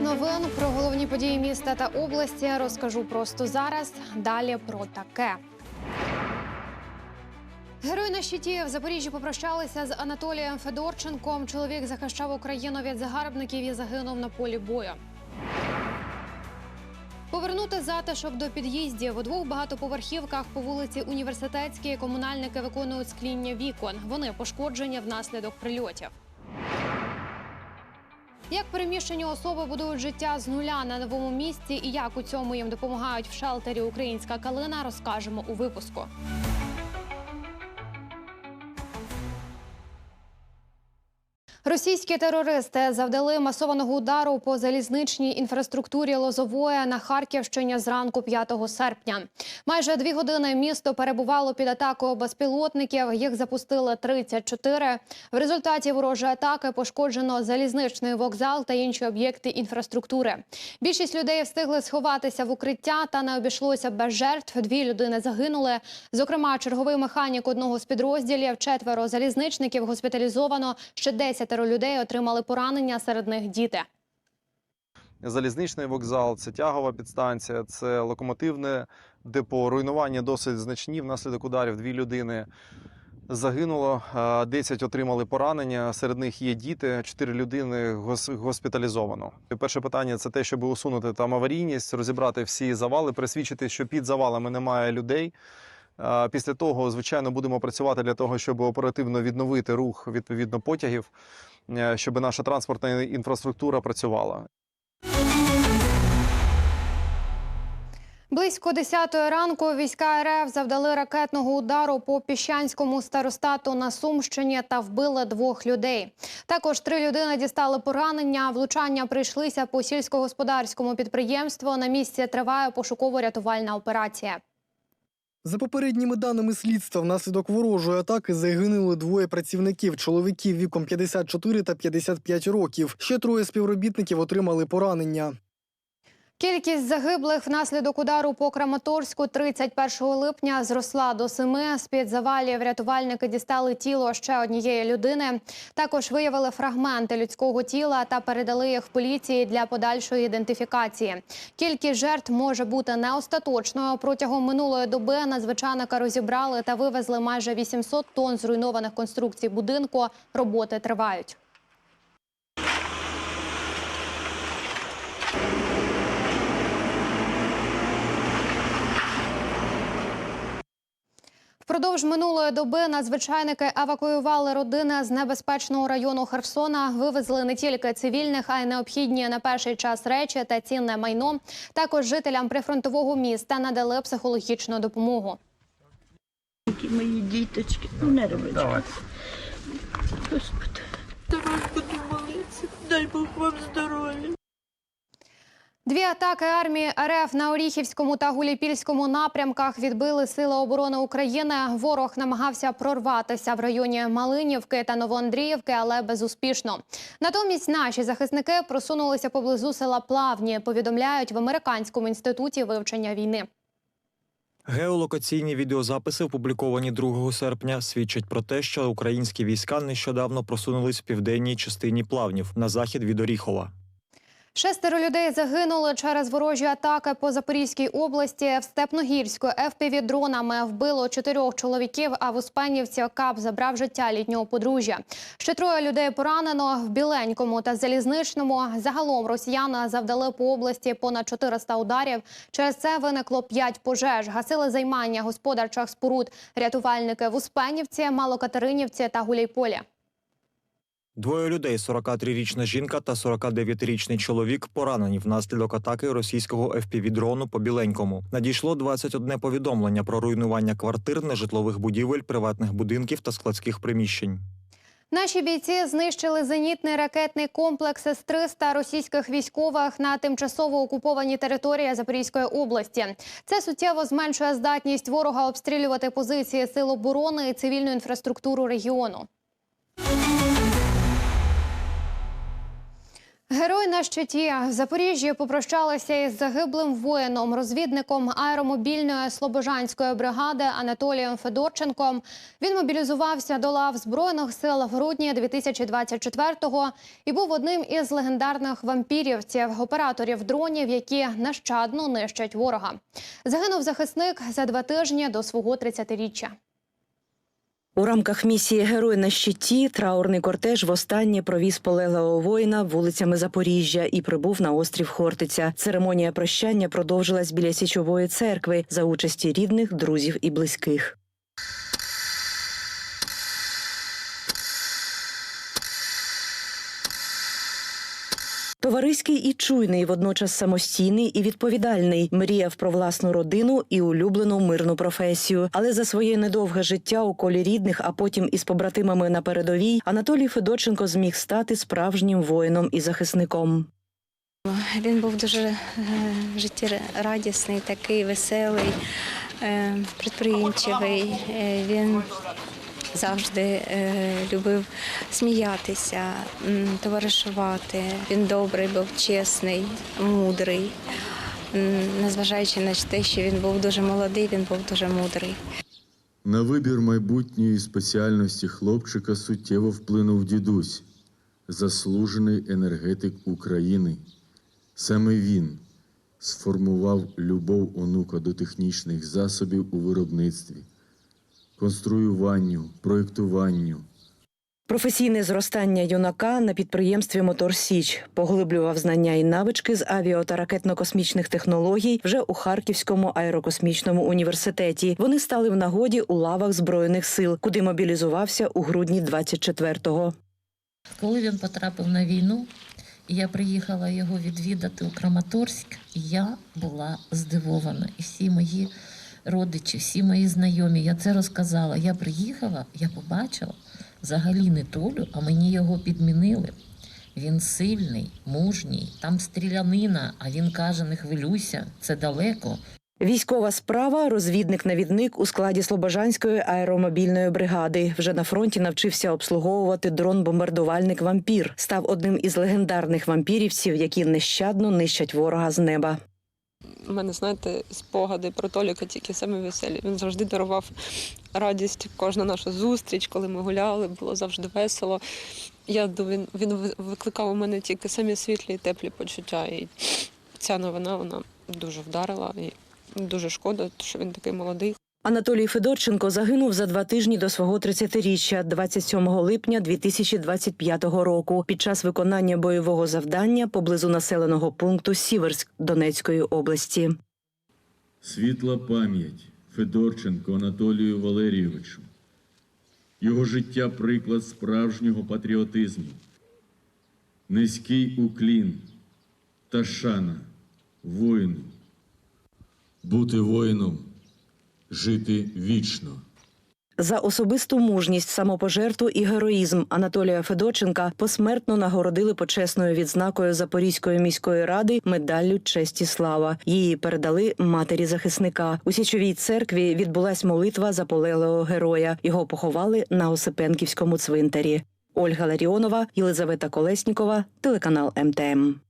Новин про головні події міста та області розкажу просто зараз. Далі про таке. Герой на щиті в Запоріжжі попрощалися з Анатолієм Федорченком. Чоловік захищав Україну від загарбників і загинув на полі бою. Повернути затишок до під'їздів у двох багатоповерхівках по вулиці Університетській комунальники виконують скління вікон. Вони пошкоджені внаслідок прильотів. Як переміщені особи будують життя з нуля на новому місці і як у цьому їм допомагають в шелтері Українська калина, розкажемо у випуску. Російські терористи завдали масованого удару по залізничній інфраструктурі Лозової на Харківщині зранку 5 серпня. Майже дві години місто перебувало під атакою безпілотників. Їх запустили 34. В результаті ворожої атаки пошкоджено залізничний вокзал та інші об'єкти інфраструктури. Більшість людей встигли сховатися в укриття та не обійшлося без жертв. Дві людини загинули. Зокрема, черговий механік одного з підрозділів, четверо залізничників госпіталізовано. Ще 10 людей отримали поранення. Серед них діти. Залізничний вокзал, це тягова підстанція, це локомотивне депо. Руйнування досить значні. Внаслідок ударів дві людини загинуло, а 10 отримали поранення. Серед них є діти, 4 людини гос- госпіталізовано. Перше питання це те, щоб усунути там аварійність, розібрати всі завали, пересвідчити, що під завалами немає людей. Після того, звичайно, будемо працювати для того, щоб оперативно відновити рух відповідно потягів, е, щоб наша транспортна інфраструктура працювала. Близько 10 ранку війська РФ завдали ракетного удару по піщанському старостату на Сумщині та вбили двох людей. Також три людини дістали поранення. Влучання прийшлися по сільськогосподарському підприємству. На місці триває пошуково-рятувальна операція. За попередніми даними слідства, внаслідок ворожої атаки загинули двоє працівників чоловіків віком 54 та 55 років. Ще троє співробітників отримали поранення. Кількість загиблих внаслідок удару по Краматорську 31 липня зросла до семи. З під завалів рятувальники дістали тіло ще однієї людини. Також виявили фрагменти людського тіла та передали їх поліції для подальшої ідентифікації. Кількість жертв може бути не остаточною. Протягом минулої доби надзвичайника розібрали та вивезли майже 800 тонн зруйнованих конструкцій будинку. Роботи тривають. Впродовж минулої доби надзвичайники евакуювали родини з небезпечного району Херсона. Вивезли не тільки цивільних, а й необхідні на перший час речі та цінне майно. Також жителям прифронтового міста надали психологічну допомогу. Які мої діточки, ну не робить. Господи, давай буду. Дай Бог вам здоров'я. Дві атаки армії РФ на Оріхівському та Гуліпільському напрямках відбили Сили оборони України. Ворог намагався прорватися в районі Малинівки та Новоандріївки, але безуспішно. Натомість наші захисники просунулися поблизу села Плавні. Повідомляють в американському інституті вивчення війни. Геолокаційні відеозаписи, опубліковані 2 серпня, свідчать про те, що українські війська нещодавно просунулись в південній частині плавнів на захід від Оріхова. Шестеро людей загинули через ворожі атаки по Запорізькій області. В Степногірську ФПВ дронами вбило чотирьох чоловіків. А в Успенівці КАП забрав життя літнього подружжя. Ще троє людей поранено в Біленькому та Залізничному. Загалом росіяни завдали по області понад 400 ударів. Через це виникло п'ять пожеж. Гасили займання господарчих споруд. Рятувальники в Успенівці, Малокатеринівці та Гуляйполі. Двоє людей 43-річна жінка та 49-річний чоловік поранені внаслідок атаки російського FPV-дрону по Біленькому. Надійшло 21 повідомлення про руйнування квартир, нежитлових будівель, приватних будинків та складських приміщень. Наші бійці знищили зенітний ракетний комплекс С-300 російських військових на тимчасово окупованій території Запорізької області. Це суттєво зменшує здатність ворога обстрілювати позиції сил оборони і цивільну інфраструктуру регіону. Герой на щиті в Запоріжжі попрощалися із загиблим воїном, розвідником аеромобільної слобожанської бригади Анатолієм Федорченком. Він мобілізувався до лав збройних сил в грудні 2024-го і був одним із легендарних вампірівців, операторів дронів, які нещадно нищать ворога. Загинув захисник за два тижні до свого 30-річчя. У рамках місії Герой на щиті траурний кортеж востаннє провіз полеглого воїна вулицями Запоріжжя і прибув на острів Хортиця. Церемонія прощання продовжилась біля січової церкви за участі рідних, друзів і близьких. Товариський і чуйний, водночас самостійний і відповідальний, мріяв про власну родину і улюблену мирну професію. Але за своє недовге життя у колі рідних, а потім із побратимами на передовій, Анатолій Федорченко зміг стати справжнім воїном і захисником. Він був дуже е, життєрадісний, такий веселий, е, підприємчивий. Е, Він завжди е, любив сміятися, товаришувати. Він добрий, був чесний, мудрий. Незважаючи на те, що він був дуже молодий, він був дуже мудрий. На вибір майбутньої спеціальності хлопчика суттєво вплинув дідусь, заслужений енергетик України. Саме він сформував любов онука до технічних засобів у виробництві, конструюванню, проєктуванню, Професійне зростання юнака на підприємстві Мотор Січ поглиблював знання і навички з авіа та ракетно-космічних технологій вже у Харківському аерокосмічному університеті. Вони стали в нагоді у лавах збройних сил, куди мобілізувався у грудні 24-го. Коли він потрапив на війну, я приїхала його відвідати у Краматорськ, я була здивована. І всі мої родичі, всі мої знайомі, я це розказала. Я приїхала, я побачила взагалі не Толю, а мені його підмінили. Він сильний, мужній, там стрілянина, а він каже: не хвилюйся, це далеко. Військова справа, розвідник-навідник у складі Слобожанської аеромобільної бригади. Вже на фронті навчився обслуговувати дрон-бомбардувальник вампір. Став одним із легендарних вампірівців, які нещадно нищать ворога з неба. У мене, знаєте, спогади про Толіка тільки саме веселі. Він завжди дарував радість. Кожна наша зустріч, коли ми гуляли, було завжди весело. Я він, він викликав у мене тільки самі світлі і теплі почуття. І ця новина вона дуже вдарила. І дуже шкода, що він такий молодий. Анатолій Федорченко загинув за два тижні до свого 30-річчя 27 липня 2025 року під час виконання бойового завдання поблизу населеного пункту Сіверськ Донецької області. світла пам'ять Федорченко Анатолію Валерійовичу. Його життя приклад справжнього патріотизму, низький уклін та шана воїну. Бути воїном, жити вічно. За особисту мужність, самопожертву і героїзм Анатолія Федорченка посмертно нагородили почесною відзнакою Запорізької міської ради медаллю честі слава. Її передали матері захисника. У січовій церкві відбулась молитва за полеглого героя. Його поховали на Осипенківському цвинтарі. Ольга Ларіонова, Єлизавета Колеснікова, телеканал МТМ.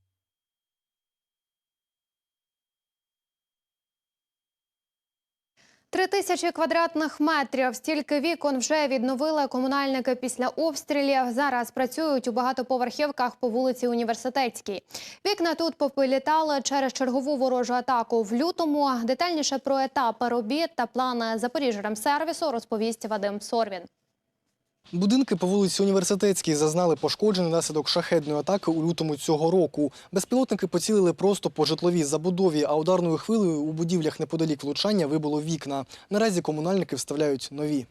Три тисячі квадратних метрів. Стільки вікон вже відновили комунальники після обстрілів. Зараз працюють у багатоповерхівках по вулиці Університетській. Вікна тут попилітали через чергову ворожу атаку в лютому. Детальніше про етапи робіт та плани Запоріжремсервісу розповість Вадим Сорвін. Будинки по вулиці Університетській зазнали пошкоджень внаслідок шахедної атаки у лютому цього року. Безпілотники поцілили просто по житловій забудові, а ударною хвилею у будівлях неподалік влучання вибуло вікна. Наразі комунальники вставляють нові.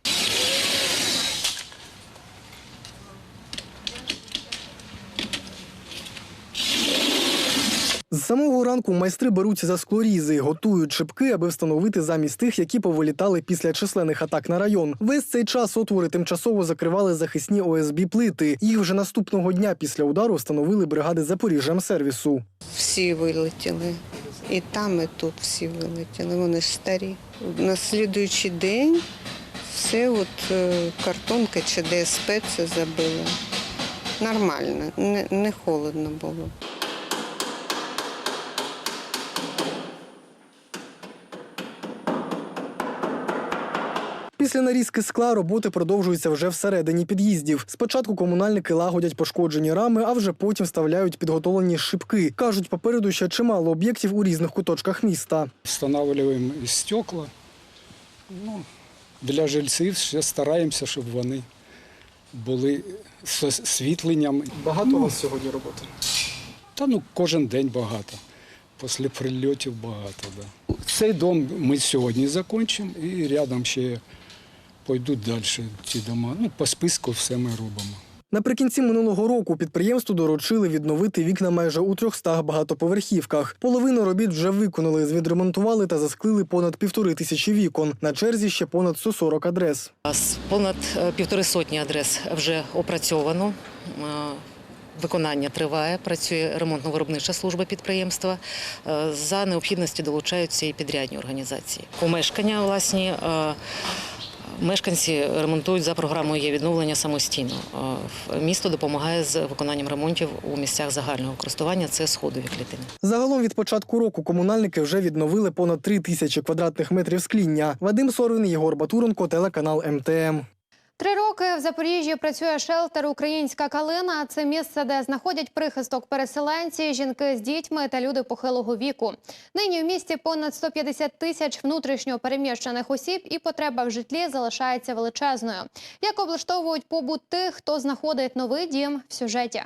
Самого ранку майстри беруться за склорізи, готують шибки, аби встановити замість тих, які повилітали після численних атак на район. Весь цей час отвори тимчасово закривали захисні ОСБ плити. Їх вже наступного дня після удару встановили бригади Запоріжжямсервісу. Всі вилетіли. І там, і тут всі вилетіли. Вони старі. На слідуючий день все от е, картонка чи ДСП це забило. Нормально, не холодно було. Після нарізки скла роботи продовжуються вже всередині під'їздів. Спочатку комунальники лагодять пошкоджені рами, а вже потім вставляють підготовлені шибки. Кажуть, попереду ще чимало об'єктів у різних куточках міста. Встановлюємо і стекла. Ну, для жильців ще стараємося, щоб вони були з освітленням. Багато Ну, у вас сьогодні роботи. Та ну кожен день багато. Після прильотів багато. Да. Цей дом ми сьогодні закінчимо і рядом ще пойдуть далі ці дома. Ну, по списку все ми робимо. Наприкінці минулого року підприємству доручили відновити вікна майже у 300 багатоповерхівках. Половину робіт вже виконали, відремонтували та засклили понад півтори тисячі вікон. На черзі ще понад 140 адрес. Понад е, півтори сотні адрес вже опрацьовано. Е, Виконання триває, працює ремонтно-виробнича служба підприємства. Е, За необхідності долучаються і підрядні організації. Помешкання власні мешканці ремонтують за програмою є відновлення самостійно. Е, Місто допомагає з виконанням ремонтів у місцях загального користування. Це сходові клітини. Загалом від початку року комунальники вже відновили понад 3 тисячі квадратних метрів скління. Вадим Сорвин, Єгор Батуренко, телеканал МТМ. Три роки в Запоріжжі працює шелтер Українська калина. Це місце, де знаходять прихисток переселенці, жінки з дітьми та люди похилого віку. Нині в місті понад 150 тисяч внутрішньо переміщених осіб, і потреба в житлі залишається величезною. Як облаштовують побут тих, хто знаходить новий дім в сюжеті?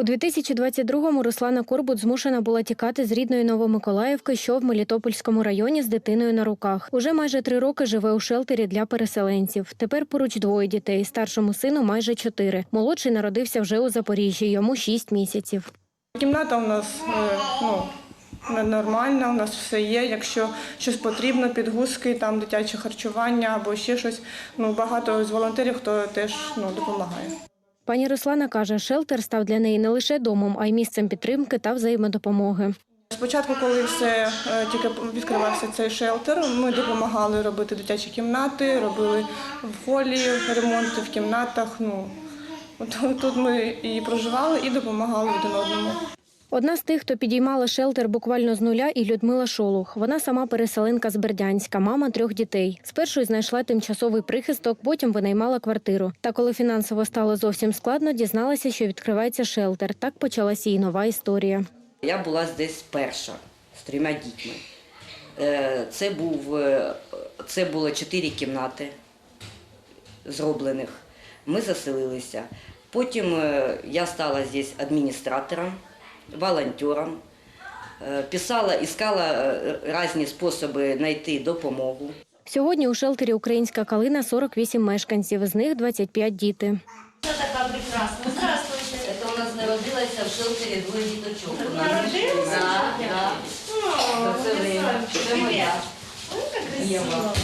У 2022-му Руслана Корбут змушена була тікати з рідної Новомиколаївки, що в Мелітопольському районі з дитиною на руках. Уже майже три роки живе у шелтері для переселенців. Тепер поруч двоє дітей. Старшому сину майже чотири. Молодший народився вже у Запоріжжі. Йому шість місяців. Кімната у нас е, ну, нормальна, у нас все є. Якщо щось потрібно, підгузки, там дитяче харчування або ще щось. Ну, багато з волонтерів, хто теж ну, допомагає. Пані Руслана каже, шелтер став для неї не лише домом, а й місцем підтримки та взаємодопомоги. Спочатку, коли все е, тільки відкривався цей шелтер, ми допомагали робити дитячі кімнати, робили в холі ремонти в кімнатах. Ну, тут ми і проживали, і допомагали один одному. Одна з тих, хто підіймала шелтер буквально з нуля, і Людмила Шолух. Вона сама переселенка з Бердянська, мама трьох дітей. Спершу знайшла тимчасовий прихисток, потім винаймала квартиру. Та коли фінансово стало зовсім складно, дізналася, що відкривається шелтер. Так почалася її нова історія. Я була здесь перша з трьома дітьми. Е, Це, був, е, це було чотири кімнати зроблених. Ми заселилися. Потім е, я стала здесь адміністратором, волонтером. Е, Писала, іскала е, різні способи знайти допомогу. Сьогодні у шелтері Українська калина 48 мешканців, з них 25 діти. Це така прекрасна. Здравствуйте. Це у нас народилася в шелтері двоє діточок. У нас. Народилися? Да, да. За це. Це моя. Єва.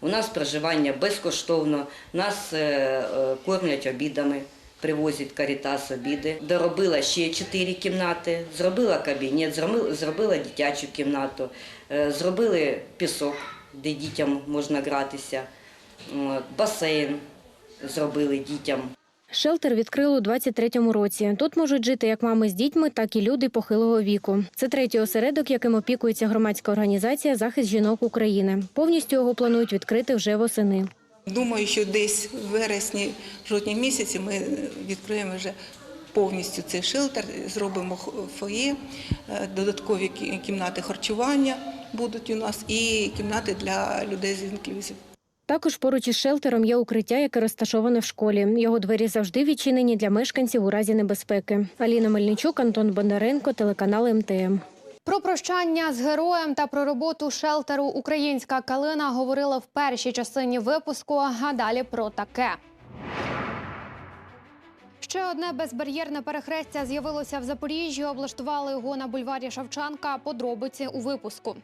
У нас проживання безкоштовно, нас е, е, кормлять обідами, привозять карітас обіди. Доробила ще чотири кімнати, зробила кабінет, зробила, дитячу кімнату, е, зробили пісок, де дітям можна гратися, басейн зробили дітям. Шелтер відкрили у 23-му році. Тут можуть жити як мами з дітьми, так і люди похилого віку. Це третій осередок, яким опікується громадська організація Захист жінок України. Повністю його планують відкрити вже восени. Думаю, що десь в вересні, жовтні місяці ми відкриємо вже повністю цей шелтер, зробимо фоє, е, додаткові кі- кімнати харчування будуть у нас і кімнати для людей з інклюзів. Також поруч із шелтером є укриття, яке розташоване в школі. Його двері завжди відчинені для мешканців у разі небезпеки. Аліна Мельничук, Антон Бондаренко, телеканал МТМ. Про прощання з героєм та про роботу шелтеру Українська калина говорила в першій частині випуску. А далі про таке. Ще одне безбар'єрне перехрестя з'явилося в Запоріжжі. Облаштували його на бульварі Шевченка. Подробиці у випуску.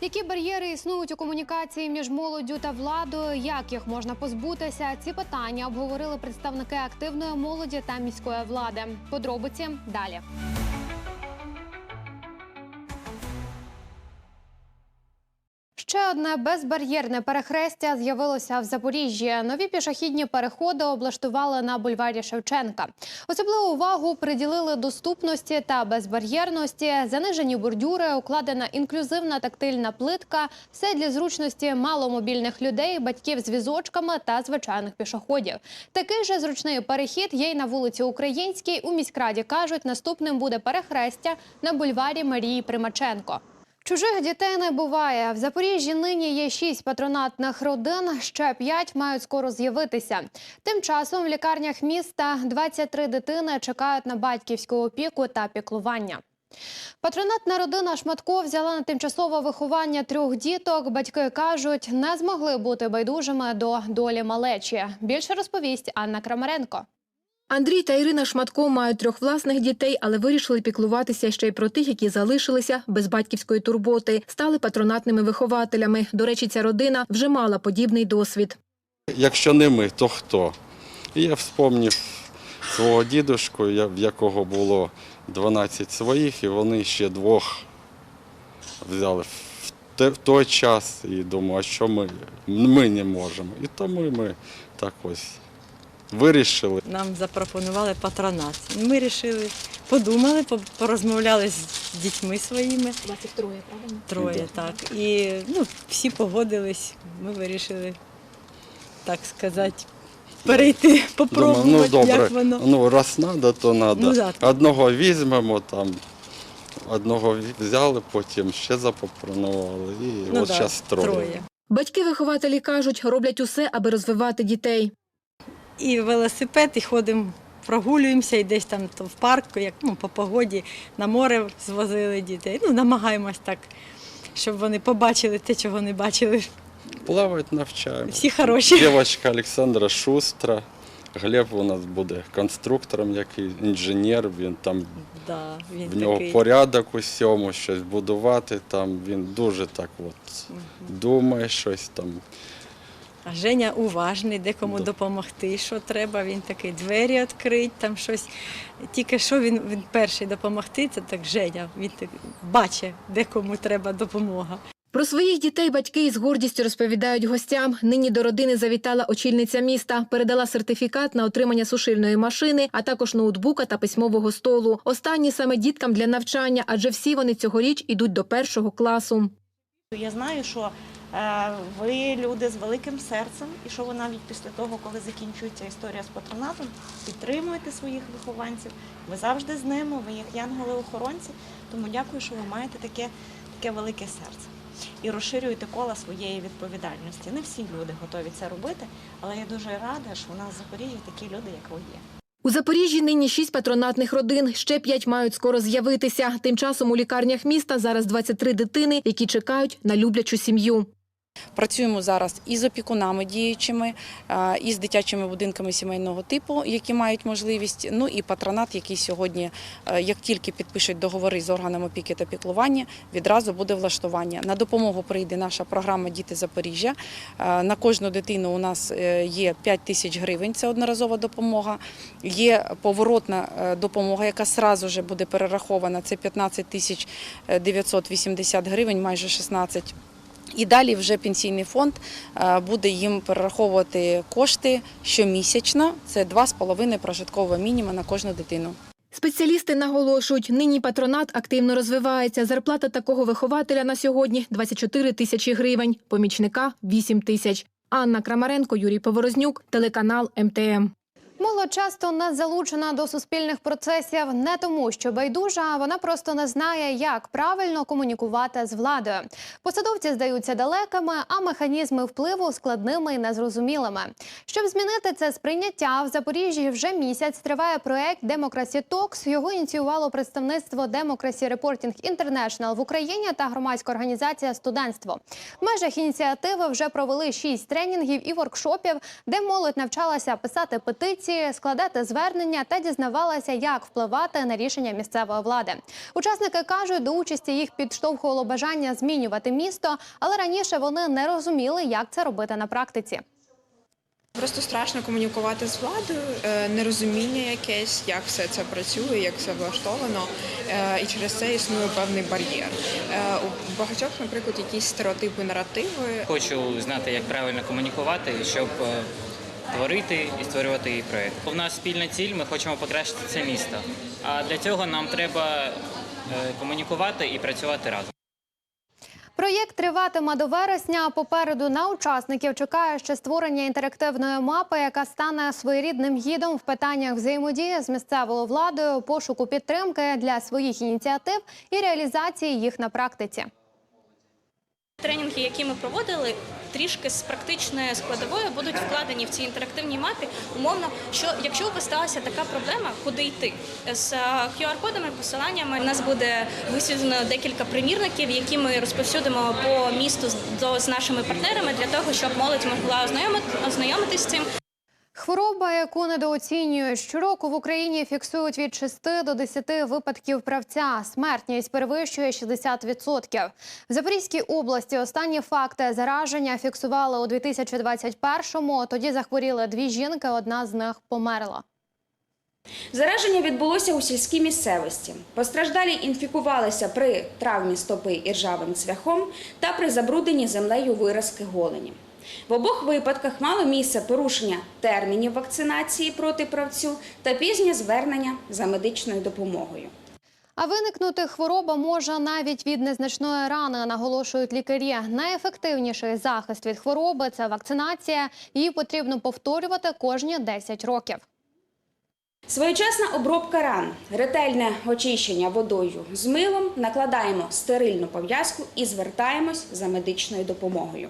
Які бар'єри існують у комунікації між молоддю та владою? Як їх можна позбутися? Ці питання обговорили представники активної молоді та міської влади. Подробиці далі. Ще одне безбар'єрне перехрестя з'явилося в Запоріжжі. Нові пішохідні переходи облаштували на бульварі Шевченка. Особливу увагу приділили доступності та безбар'єрності, занижені бордюри, укладена інклюзивна тактильна плитка. Все для зручності маломобільних людей, батьків з візочками та звичайних пішоходів. Такий же зручний перехід є й на вулиці Українській. У міськраді кажуть, наступним буде перехрестя на бульварі Марії Примаченко. Чужих дітей не буває. В Запоріжжі нині є шість патронатних родин, ще п'ять мають скоро з'явитися. Тим часом в лікарнях міста 23 дитини чекають на батьківську опіку та піклування. Патронатна родина Шматко взяла на тимчасове виховання трьох діток. Батьки кажуть, не змогли бути байдужими до долі малечі. Більше розповість Анна Крамаренко. Андрій та Ірина Шматко мають трьох власних дітей, але вирішили піклуватися ще й про тих, які залишилися без батьківської турботи, стали патронатними вихователями. До речі, ця родина вже мала подібний досвід. Якщо не ми, то хто? Я вспомнив свого дідушку, в якого було 12 своїх, і вони ще двох взяли в в той час. І думаю, а що ми? Ми не можемо. І тому ми так ось вирішили. Нам запропонували патронат. Ми вирішили, подумали, порозмовляли з дітьми своїми. Вас їх троє, правильно? Троє, так. І ну, всі погодились. Ми вирішили, так сказати, перейти, Думаю, ну добре, як воно. ну раз треба, то треба. Ну. Одного візьмемо там. Одного взяли, потім ще запропонували. І Ну, от да, зараз троє. троє. Батьки-вихователі кажуть, роблять усе, аби розвивати дітей. І велосипед, і ходимо, прогулюємося, і десь там то в парку, як ну, по погоді, на море звозили дітей. Ну, намагаємось так, щоб вони побачили те, чого не бачили. Плавати навчаємо. Всі хороші. Дівчинка Олександра Шустра. Глеб у нас буде конструктором, який інженер, він там Да, він в нього такий. порядок у всьому, щось будувати. Там він дуже так от думає щось там. А Женя уважний, де кому допомогти, що треба. Він такий двері відкрить, там щось. Тільки що він, він перший допомогти, це так Женя. Він так бачить, де кому треба допомога. Про своїх дітей батьки із гордістю розповідають гостям. Нині до родини завітала очільниця міста, передала сертифікат на отримання сушильної машини, а також ноутбука та письмового столу. Останні саме діткам для навчання, адже всі вони цьогоріч ідуть до першого класу. Я знаю, що ви люди з великим серцем, і що ви навіть після того, коли закінчується історія з патронатом, підтримуєте своїх вихованців. Ви завжди з ними, ви їх янголи-охоронці. Тому дякую, що ви маєте таке, таке велике серце. І розширюєте кола своєї відповідальності. Не всі люди готові це робити, але я дуже рада, що у нас в Запоріжжі такі люди, як ви є. У Запоріжжі нині шість патронатних родин. Ще п'ять мають скоро з'явитися. Тим часом у лікарнях міста зараз 23 дитини, які чекають на люблячу сім'ю. Працюємо зараз і з опікунами діючими, і з дитячими будинками сімейного типу, які мають можливість. Ну і патронат, який сьогодні, е, як тільки підпишуть договори з органами опіки та піклування, відразу буде влаштування. На допомогу прийде наша програма Діти Запоріжжя. Е, На кожну дитину у нас е, є 5 тисяч гривень. Це одноразова допомога. Є поворотна допомога, яка сразу же буде перерахована. Це 15 тисяч е, 980 гривень, майже 16 і далі вже пенсійний фонд е, буде їм перераховувати кошти щомісячно. Це 2,5 прожиткового мінімуму на кожну дитину. Спеціалісти наголошують, нині патронат активно розвивається. Зарплата такого вихователя на сьогодні 24 тисячі гривень, помічника 8 тисяч. Анна Крамаренко, Юрій Поворознюк, телеканал МТМ. Молодь часто не залучена до суспільних процесів не тому, що байдужа, а вона просто не знає, як правильно комунікувати з владою. Посадовці здаються далекими, а механізми впливу складними і незрозумілими. Щоб змінити це сприйняття, в Запоріжжі вже місяць триває проект Democracy Talks. Його ініціювало представництво Democracy Reporting International в Україні та громадська організація Студентство. В межах ініціативи вже провели шість тренінгів і воркшопів, де молодь навчалася писати петиції, складати звернення та дізнавалася, як впливати на рішення місцевої влади. Учасники кажуть, до участі їх підштовхувало бажання змінювати місто, але раніше вони не розуміли, як це робити на практиці. Просто страшно комунікувати з владою, е, нерозуміння якесь, як все це працює, як все влаштовано, е, і через це існує певний бар'єр. Е, У багатьох, наприклад, якісь стереотипи, наративи. Хочу знати, як правильно комунікувати, щоб творити і створювати її проєкт. У нас спільна ціль, ми хочемо покращити це місто. А для цього нам треба е, комунікувати і працювати разом. Проєкт триватиме до вересня. Попереду на учасників чекає ще створення інтерактивної мапи, яка стане своєрідним гідом в питаннях взаємодії з місцевою владою, пошуку підтримки для своїх ініціатив і реалізації їх на практиці. Тренінги, які ми проводили, трішки з практичної складової будуть вкладені в цій інтерактивній мапі. Умовно, що якщо у сталася така проблема, куди йти з е, QR-кодами, посиланнями, у нас буде висвітлено декілька примірників, які ми розповсюдимо по місту з- нашими партнерами для того, щоб молодь могла ознайомитися з цим. Хвороба, яку недооцінюють щороку в Україні фіксують від 6 до 10 випадків правця. Смертність перевищує 60%. В Запорізькій області останні факти зараження фіксували у 2021-му. Тоді захворіли дві жінки, одна з них померла. Зараження відбулося у сільській місцевості. Постраждалі інфікувалися при травмі стопи іржавим цвяхом та при забрудненні землею виразки голені. В обох випадках мало місце порушення термінів вакцинації проти правцю та пізнє звернення за медичною допомогою. А виникнути хвороба може навіть від незначної рани, наголошують лікарі. Найефективніший захист від хвороби це вакцинація. Її потрібно повторювати кожні 10 років. Своєчасна обробка ран, ретельне очищення водою з милом, накладаємо стерильну пов'язку і звертаємось за медичною допомогою.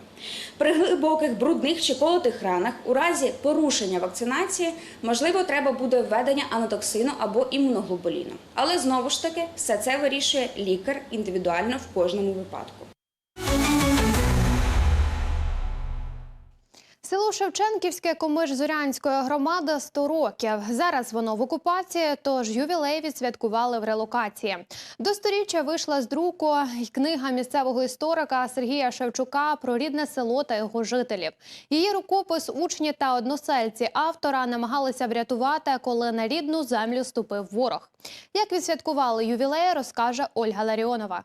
При глибоких брудних чи колотих ранах у разі порушення вакцинації можливо треба буде введення анатоксину або імуноглобуліну. Але знову ж таки все це вирішує лікар індивідуально в кожному випадку. Село Шевченківське Комиш-Зорянської громади 100 років. Зараз воно в окупації, тож ювілей відсвяткували в релокації. До сторіччя вийшла з друку й книга місцевого історика Сергія Шевчука про рідне село та його жителів. Її рукопис учні та односельці автора намагалися врятувати, коли на рідну землю ступив ворог. Як відсвяткували ювілей, розкаже Ольга Ларіонова.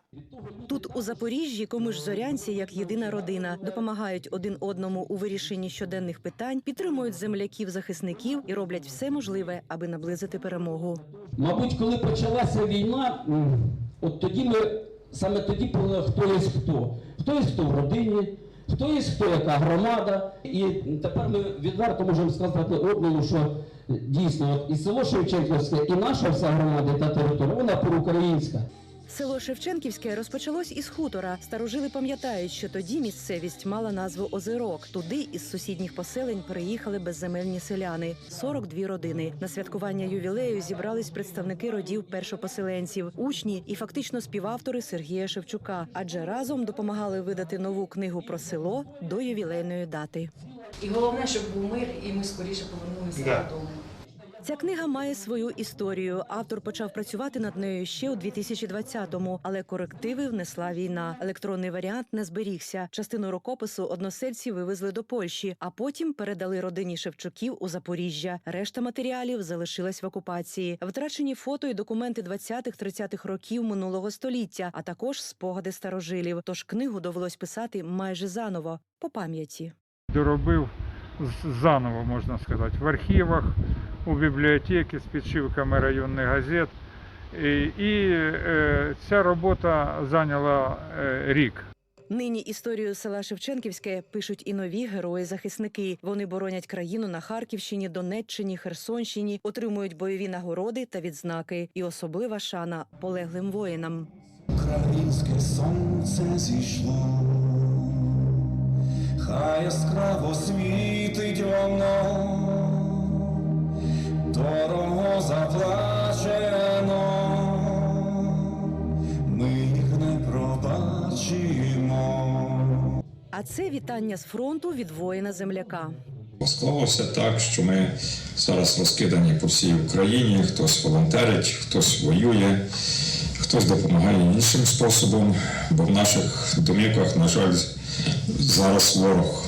Тут у Запоріжжі комусь зорянці, як єдина родина, допомагають один одному у вирішенні щоденних питань, підтримують земляків, захисників і роблять все можливе, аби наблизити перемогу. Мабуть, коли почалася війна, от тоді ми саме тоді поняли, хто є хто. Хто є хто в родині, хто є хто яка громада. І тепер ми відверто можемо сказати одному, що дійсно от і село Шевченківське, і наша вся громада та територія, вона проукраїнська. Село Шевченківське розпочалось із хутора. Старожили пам'ятають, що тоді місцевість мала назву Озерок. Туди із сусідніх поселень приїхали безземельні селяни 42 родини. На святкування ювілею зібрались представники родів першопоселенців, учні і фактично співавтори Сергія Шевчука, адже разом допомагали видати нову книгу про село до ювілейної дати. І головне, щоб був мир, і ми скоріше повернулися Да. додому. Ця книга має свою історію. Автор почав працювати над нею ще у 2020-му, але корективи внесла війна. Електронний варіант не зберігся. Частину рукопису односельці вивезли до Польщі, а потім передали родині Шевчуків у Запоріжжя. Решта матеріалів залишилась в окупації. Втрачені фото і документи 20-30-х років минулого століття, а також спогади старожилів. Тож книгу довелось писати майже заново по пам'яті. доробив заново, можна сказати, в архівах, у бібліотеці з підшивками районних газет. І, і е, ця робота зайняла е, рік. Нині історію села Шевченківське пишуть і нові герої-захисники. Вони боронять країну на Харківщині, Донеччині, Херсонщині, отримують бойові нагороди та відзнаки. І особлива шана полеглим воїнам. Українське сонце зійшло, хай яскраво світить воно, дорого заплачено, ми їх не пробачимо. А це вітання з фронту від воїна земляка. Склалося так, що ми зараз розкидані по всій Україні. Хтось волонтерить, хтось воює, хтось допомагає іншим способом, бо в наших домівках, на жаль, зараз ворог.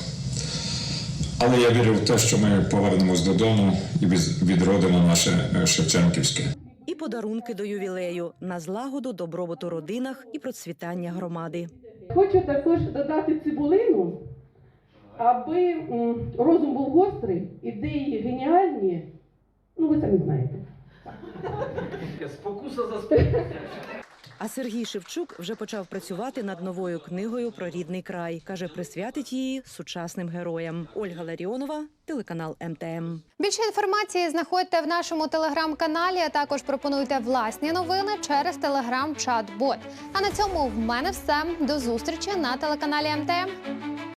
Але я вірю в те, що ми повернемось додому і від- відродимо наше е, Шевченківське. І подарунки до ювілею на злагоду, добробут у родинах і процвітання громади. Хочу також додати цибулину, аби розум був гострий, ідеї геніальні. Ну, ви самі знаєте. Спокуса за А Сергій Шевчук вже почав працювати над новою книгою про рідний край. каже, присвятить її сучасним героям. Ольга Ларіонова, телеканал МТМ. Більше інформації знаходьте в нашому телеграм-каналі. а Також пропонуйте власні новини через телеграм-чат-бот. А на цьому в мене все. До зустрічі на телеканалі МТМ.